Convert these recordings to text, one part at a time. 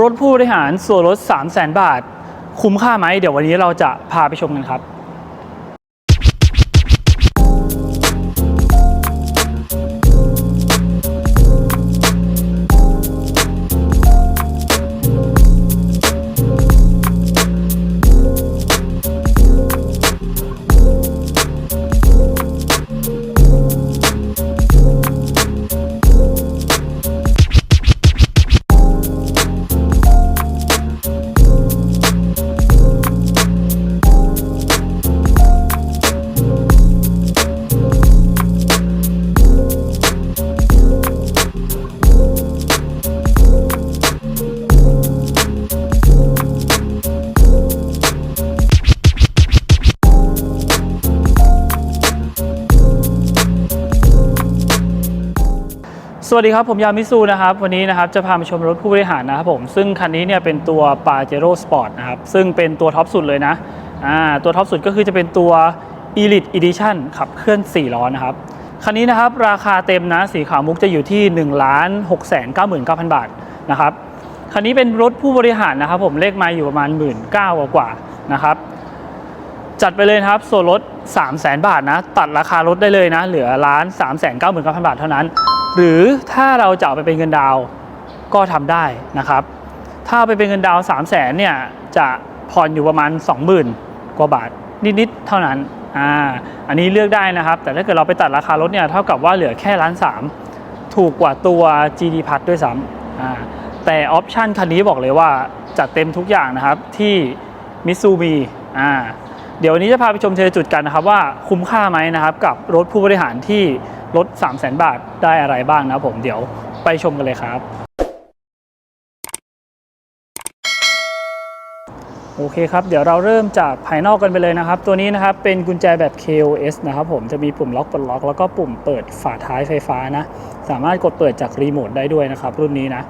รถผู้บริหารส่วนลด 3 0 0 0 0 0 บาท คุ้มค่าไหม เดี๋ยววันนี้เราจะพาไปชมกันครับ วัสดีครับผมยามิซูนะครับ วันนี้นะครับจะพามาชมรถผู้บริหารนะครับผม ซึ่งคันนี้เนี่ยเป็นตัว p a j e r o Sport นะครับ ซึ่งเป็นตัวท็อปสุดเลยนะอ่าตัวท็อปสุดก็คือจะเป็นตัว Elite Edition ขับเคลื่อน 4 ล้อนะครับ คันนี้นะครับราคาเต็มนะสีขาวมุกจะอยู่ที่ 1 6 9 9 0 0 0 บาทนะครับคันนี้เป็นรถผู้บริหารนะครับผมเลขไมาอยู่ประมาณ 1 9ื่นกว่าๆนะครับ จัดไปเลยครับ ส่วนลด 3 0 0แสนบาทนะ ตัดราคารถได้เลยนะ เหลือล้าน3 9 9 0 0 0 บาทเท่านั้น หรือถ้าเราจะเอาไปเป็นเงินดาวก็ทำได้นะครับ ถ้าไปเป็นเงินดาว 3 0 0แสนเนี่ยจะผ่อนอยู่ประมาณ 20,000 กว่าบาทนิดๆเท่านั้นอ่าอันนี้เลือกได้นะครับ แต่ถ้าเกิดเราไปตัดราคารถเนี่ยเท่ากับว่าเหลือแค่ล้านสามถูกกว่าตัว GD พัทด้วยซ้ำอ่าแต่ออปชันคันนี้บอกเลยว่าจัดเต็มทุกอย่างนะครับที่มิซูมีอ่า เดี๋ยววันนี้จะพาไปชมเทจุดกันนะครับว่าคุ้มค่าไหมนะครับกับรถผู้บริหารที่ลด 3 0 0 0 0 0 บาทได้อะไรบ้างนะผมเดี๋ยวไปชมกันเลยครับ โอเคครับ เดี๋ยวเราเริ่มจากภายนอกกันไปเลยนะครับ ตัวนี้นะครับเป็นกุญแจแบบ KOS นะครับผมจะมีปุ่มล็อกปลดล็อก แล้วก็ปุ่มเปิดฝาท้ายไฟฟ้านะ สามารถกดเปิดจากรีโมทได้ด้วยนะครับ รุ่นนี้นะ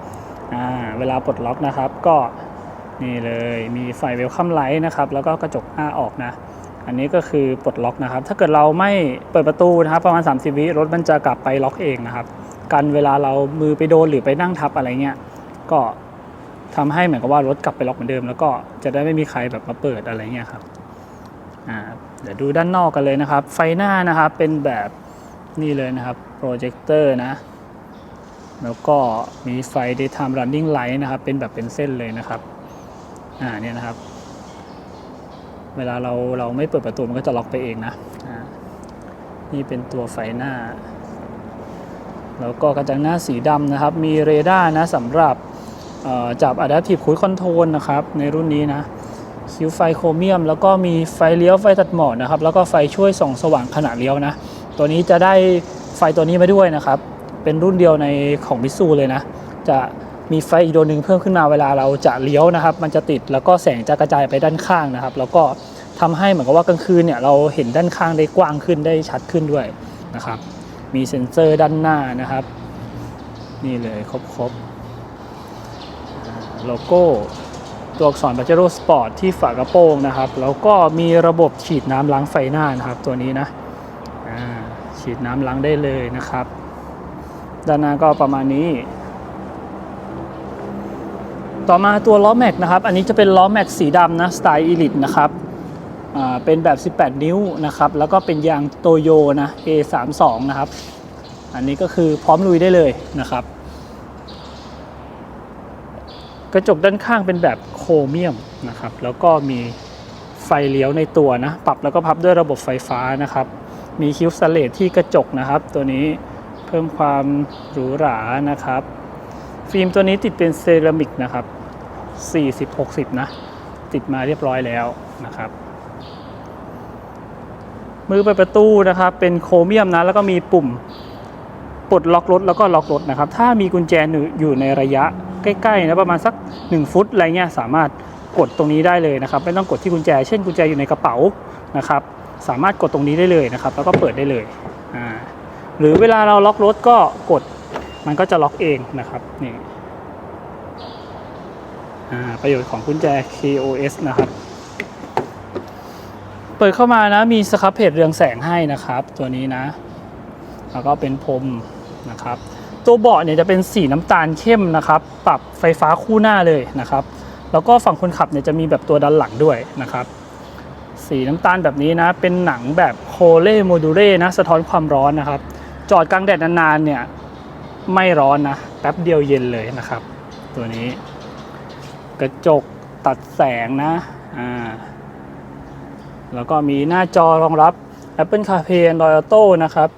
เวลาปลดล็อกนะครับ ก็ นี่เลยมีไฟเวลคัมไลท์นะครับแล้วก็กระจกหน้าออกนะ อันนี้ก็คือปลดล็อกนะครับ ถ้าเกิดเราไม่เปิดประตูนะครับ ประมาณ 30 วิรถมันจะกลับไปล็อกเองนะครับกันเวลาเรามือไปโดนหรือไปนั่งทับอะไรเงี้ยก็ทำให้เหมือนกับว่ารถกลับไปล็อกเหมือนเดิม แล้วก็จะได้ไม่มีใครแบบมาเปิดอะไรเงี้ยครับอ่าเดี๋ยวดูด้านนอกกันเลยนะครับ ไฟหน้านะครับเป็นแบบนี่เลยนะครับโปรเจคเตอร์นะแล้วก็มีไฟ daytime running light นะครับ เป็นแบบเป็นเส้นเลยนะครับ อ่าเนี่ยนะครับ เวลาเราเราไม่เปิดประตูมันก็จะล็อกไปเองนะอ่านี่เป็นตัวไฟหน้า แล้วก็กระจังหน้าสีดำนะครับ มีเรดาร์นะสำหรับจับ Adaptive Cruise Control นะครับ ในรุ่นนี้นะ คิ้วไฟโครเมียม แล้วก็มีไฟเลี้ยวไฟตัดหมอกนะครับ แล้วก็ไฟช่วยส่องสว่างขณะเลี้ยวนะ ตัวนี้จะได้ไฟตัวนี้มาด้วยนะครับ เป็นรุ่นเดียวในของมิซูเลยนะ จะ มีไฟอีกดวงหนึ่งเพิ่มขึ้นมาเวลาเราจะเลี้ยวนะครับ มันจะติดแล้วก็แสงจะกระจายไปด้านข้างนะครับ แล้วก็ทำให้เหมือนกับว่ากลางคืนเนี่ยเราเห็นด้านข้างได้กว้างขึ้นได้ชัดขึ้นด้วยนะครับ มีเซ็นเซอร์ด้านหน้านะครับ นี่เลยครบครบโลโก้ตัวอักษร p a j e r o Sport ที่ฝากระโปรงนะครับ แล้วก็มีระบบฉีดน้ำล้างไฟหน้านะครับ ตัวนี้นะฉีดน้ำล้างได้เลยนะครับ ด้านหน้าก็ประมาณนี้ ต่อมาตัวล้อแม็กนะครับ อันนี้จะเป็นล้อแม็กสีดำนะสไตล์อีลิตนะครับเป็นแบบ 18 นิ้วนะครับ แล้วก็เป็นยางโตโยนะ A32 นะครับ อันนี้ก็คือพร้อมลุยได้เลยนะครับ กระจกด้านข้างเป็นแบบโครเมียมนะครับ แล้วก็มีไฟเลี้ยวในตัวนะ ปรับแล้วก็พับด้วยระบบไฟฟ้านะครับ มีคิ้วสเลตที่กระจกนะครับ ตัวนี้เพิ่มความหรูหรานะครับ ฟิล์มตัวนี้ติดเป็นเซรามิกนะครับ 40-60 นะ ติดมาเรียบร้อยแล้วนะครับ มือเปิดประตูนะครับ เป็นโครเมียมนะ แล้วก็มีปุ่มปลดล็อกรถแล้วก็ล็อกรถนะครับ ถ้ามีกุญแจอยู่ในระยะใกล้ๆนะประมาณสัก 1 ฟุตอะไรเงี้ยสามารถกดตรงนี้ได้เลยนะครับ ไม่ต้องกดที่กุญแจ เช่นกุญแจอยู่ในกระเป๋านะครับ สามารถกดตรงนี้ได้เลยนะครับ แล้วก็เปิดได้เลย หรือเวลาเราล็อกรถก็กด มันก็จะล็อกเองนะครับนี่ประโยชน์ของกุญแจ KOS นะครับ เปิดเข้ามานะมีสครับเพจเรืองแสงให้นะครับ ตัวนี้นะ แล้วก็เป็นพรมนะครับ ตัวเบาะเนี่ยจะเป็นสีน้ำตาลเข้มนะครับ ปรับไฟฟ้าคู่หน้าเลยนะครับ แล้วก็ฝั่งคนขับเนี่ยจะมีแบบตัวดันหลังด้วยนะครับ สีน้ำตาลแบบนี้นะ เป็นหนังแบบโคเล่โมดูเล่นะ สะท้อนความร้อนนะครับ จอดกลางแดดนานๆเนี่ย ไม่ร้อนนะแป๊บเดียวเย็นเลยนะครับ ตัวนี้ กระจกตัดแสงนะอ่าแล้วก็มีหน้าจอรองรับ Apple CarPlay Android Auto นะครับ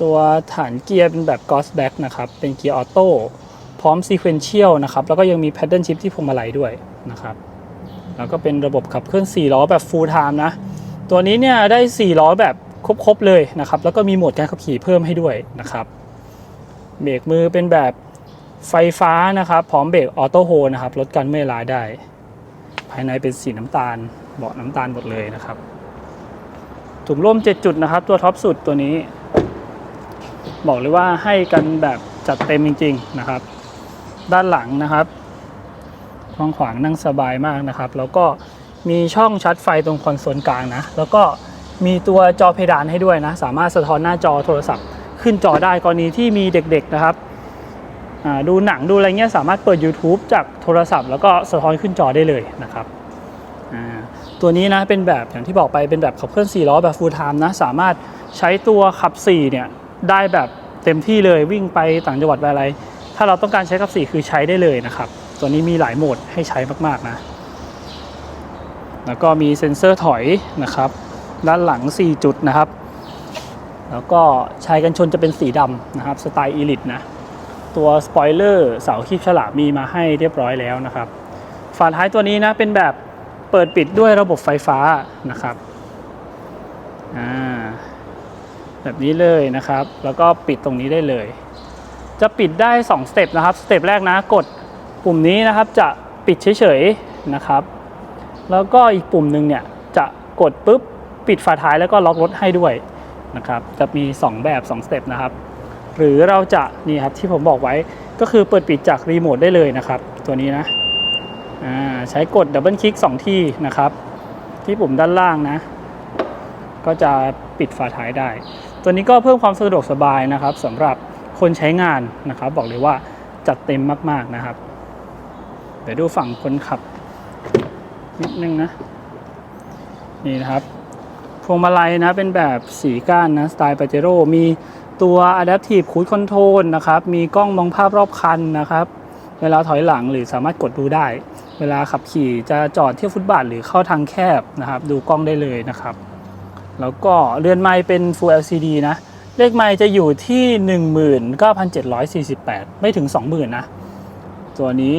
ตัวฐานเกียร์เป็นแบบ Ghost Back นะครับ เป็นเกียร์ออโต้พร้อม Sequential นะครับ แล้วก็ยังมี Paddle Shift ที่พวงมาลัยด้วยนะครับ แล้วก็เป็นระบบขับเคลื่อน 4 ล้อแบบ Full Time นะ ตัวนี้เนี่ยได้ 4 ล้อแบบครบๆเลยนะครับ แล้วก็มีโหมดการขับขี่เพิ่มให้ด้วยนะครับ เบรกมือเป็นแบบไฟฟ้านะครับ พร้อมเบรกออโต้โฮนะครับลดการเมื่อยล้าได้ ภายในเป็นสีน้ำตาลเบาะน้ำตาลหมดเลยนะครับ ถุงร่ม7จุดนะครับ ตัวท็อปสุดตัวนี้ บอกเลยว่าให้กันแบบจัดเต็มจริง ๆนะครับ ด้านหลังนะครับกว้างขวางนั่งสบายมากนะครับ แล้วก็มีช่องชาร์จไฟตรงคอนโซลกลางนะ แล้วก็มีตัวจอเพดานให้ด้วยนะ สามารถสะท้อนหน้าจอโทรศัพท์ ขึ้นจอได้กรณีที่มีเด็กๆนะครับดูหนังดูอะไรเงี้ยสามารถเปิด YouTube จากโทรศัพท์ แล้วก็สะท้อนขึ้นจอได้เลยนะครับตัวนี้นะเป็นแบบอย่างที่บอกไปเป็นแบบขับเคลื่อน 4 ล้อแบบ full time นะสามารถใช้ตัวขับ 4 เนี่ยได้แบบเต็มที่เลยวิ่งไปต่างจังหวัดอะไร ถ้าเราต้องการใช้ขับ 4 คือใช้ได้เลยนะครับ ตัวนี้มีหลายโหมดให้ใช้มากๆนะ แล้วก็มีเซ็นเซอร์ถอยนะครับ ด้านหลัง 4 จุดนะครับ แล้วก็ชายกันชนจะเป็นสีดำนะครับสไตล์อีลิทนะตัวสปอยเลอร์เสาคีบฉลามมีมาให้เรียบร้อยแล้วนะครับฝาท้ายตัวนี้นะเป็นแบบเปิดปิดด้วยระบบไฟฟ้านะครับแบบนี้เลยนะครับ แล้วก็ปิดตรงนี้ได้เลย จะปิดได้2สเต็ปนะครับสเต็ปแรกนะกดปุ่มนี้นะครับจะปิดเฉยๆนะครับ แล้วก็อีกปุ่มหนึ่งเนี่ยจะกดปุ๊บปิดฝาท้ายแล้วก็ล็อกรถให้ด้วย นะครับจะมี 2 แบบ2สเต็ปนะครับหรือเราจะนี่ครับที่ผมบอกไว้ก็คือเปิดปิดจากรีโมทได้เลยนะครับ ตัวนี้นะใช้กดดับเบิลคลิก2ที่นะครับ ที่ปุ่มด้านล่างนะ ก็จะปิดฝาท้ายได้ ตัวนี้ก็เพิ่มความสะดวกสบายนะครับสำหรับคนใช้งานนะครับ บอกเลยว่าจัดเต็มมาก ๆนะครับ เดี๋ยวดูฝั่งคนขับนิดนึงนะ นี่นะครับ พวงมาลัยนะเป็นแบบสีก้านนะสไตล์ปาเจโร่มีตัว Adaptive Cruise Control นะครับ มีกล้องมองภาพรอบคันนะครับ เวลาถอยหลังหรือสามารถกดดูได้ เวลาขับขี่จะจอดเที่ยวฟุตบาทหรือเข้าทางแคบนะครับ ดูกล้องได้เลยนะครับ แล้วก็เรือนไม้เป็น Full LCD นะ เลขไม้จะอยู่ที่ 19,748 ไม่ถึง 20,000 นะ ตัวนี้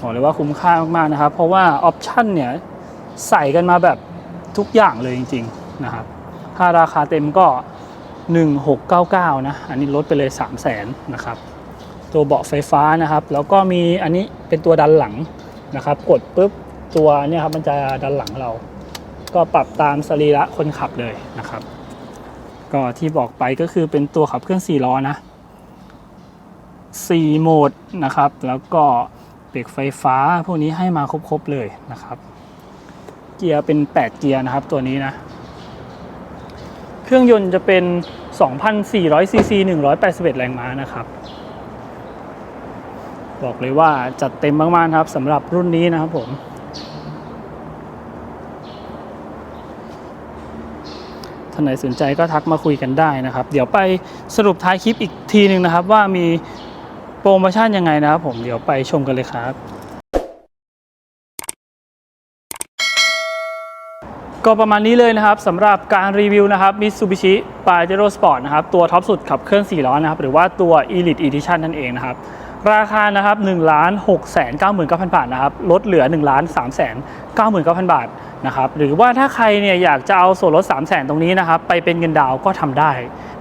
บอกเลยว่าคุ้มค่ามากๆนะครับ เพราะว่าออปชั่นเนี่ยใส่กันมาแบบทุกอย่างเลยจริงๆ นะครับ ถ้าราคาเต็มก็ 1699 นะ อันนี้ลดไปเลย 300,000นะครับ ตัวเบาะไฟฟ้านะครับ แล้วก็มีอันนี้เป็นตัวดันหลังนะครับ กดปุ๊บตัวเนี่ยครับมันจะดันหลังเรา ก็ปรับตามสรีระคนขับเลยนะครับ ก็ที่บอกไปก็คือเป็นตัวขับเคลื่อน4ล้อนะ4โหมดนะครับ แล้วก็เบรกไฟฟ้าพวกนี้ให้มาครบๆเลยนะครับ เกียร์เป็น 8 เกียร์นะครับตัวนี้นะ เครื่องยนต์จะเป็น 2,400ซีซี181 แรงม้านะครับ บอกเลยว่าจัดเต็มมากๆครับสำหรับรุ่นนี้นะครับผม ท่านไหนสนใจก็ทักมาคุยกันได้นะครับ เดี๋ยวไปสรุปท้ายคลิปอีกทีหนึ่งนะครับว่ามีโปรโมชั่นยังไงนะครับผมเดี๋ยวไปชมกันเลยครับ ก็ประมาณนี้เลยนะครับสำหรับการรีวิวนะครับ Mitsubishi Pajero Sport นะครับตัวท็อปสุดขับเคลื่อน4ล้อนะครับหรือว่าตัว Elite Edition นั่นเองนะครับราคานะครับ1 6 9 9 0 0 0 บาทนะครับลดเหลือ1 3 9 9 0 0 0 บาทนะครับหรือว่าถ้าใครเนี่ยอยากจะเอาส่วนลด 3 0 0 0 0 0 ตรงนี้นะครับไปเป็นเงินดาวก็ทำได้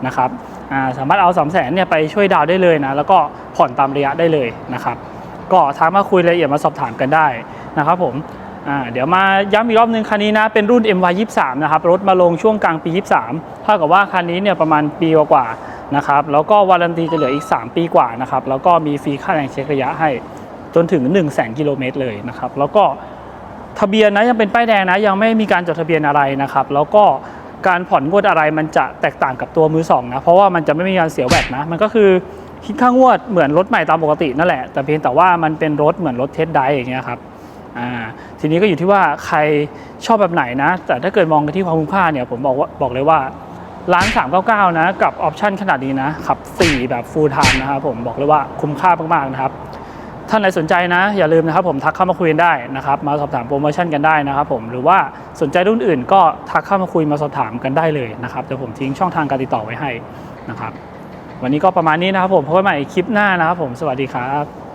นะครับสามารถเอา 3 0 0 0 0 0เนี่ยไปช่วยดาวได้เลยนะแล้วก็ผ่อนตามระยะได้เลยนะครับก็ทักมาคุยรายละเอียดมาสอบถามกันได้นะครับผม อ่าเดี๋ยวมาย้ำอีกรอบนึงคันนี้นะเป็นรุ่น MY 23 นะครับรถมาลงช่วงกลางปี 23 เท่ากับว่าคันนี้เนี่ยประมาณปีกว่าๆนะครับแล้วก็วารันตีจะเหลืออีก 3 ปีกว่านะครับแล้วก็มีฟรีค่าแรงเช็คระยะให้จนถึง 1 0 0 0 0แกิโลเมตรเลยนะครับแล้วก็ทะเบียนนะยังเป็นป้ายแดงนะยังไม่มีการจดทะเบียนอะไรนะครับแล้วก็การผ่อนงวดอะไรมันจะแตกต่างกับตัวมือสองนะเพราะว่ามันจะไม่มีการเสียแวดนะมันก็คือคิดค่างวดเหมือนรถใหม่ตามปกตินั่นแหละ แต่เพียงแต่ว่ามันเป็นรถเหมือนรถเทสไดอย่างเงี้ยครับ อ่าทีนี้ก็อยู่ที่ว่าใครชอบแบบไหนนะ แต่ถ้าเกิดมองกันที่ความคุ้มค่าเนี่ยผมบอกว่าบอกเลยว่าร้าน 399 นะ กับออปชั่นขนาดนี้นะขับ 4 แบบ full time นะครับผมบอกเลยว่าคุ้มค่ามากๆนะครับท่านไหนสนใจนะ อย่าลืมนะครับผมทักเข้ามาคุยได้นะครับ มาสอบถามโปรโมชั่นกันได้นะครับผมหรือว่าสนใจรุ่นอื่นก็ทักเข้ามาคุยมาสอบถามกันได้เลยนะครับเดี๋ยวผมทิ้งช่องทางการติดต่อไว้ให้นะครับ วันนี้ก็ประมาณนี้นะครับผมพบกันใหม่คลิปหน้านะครับผมสวัสดีครับ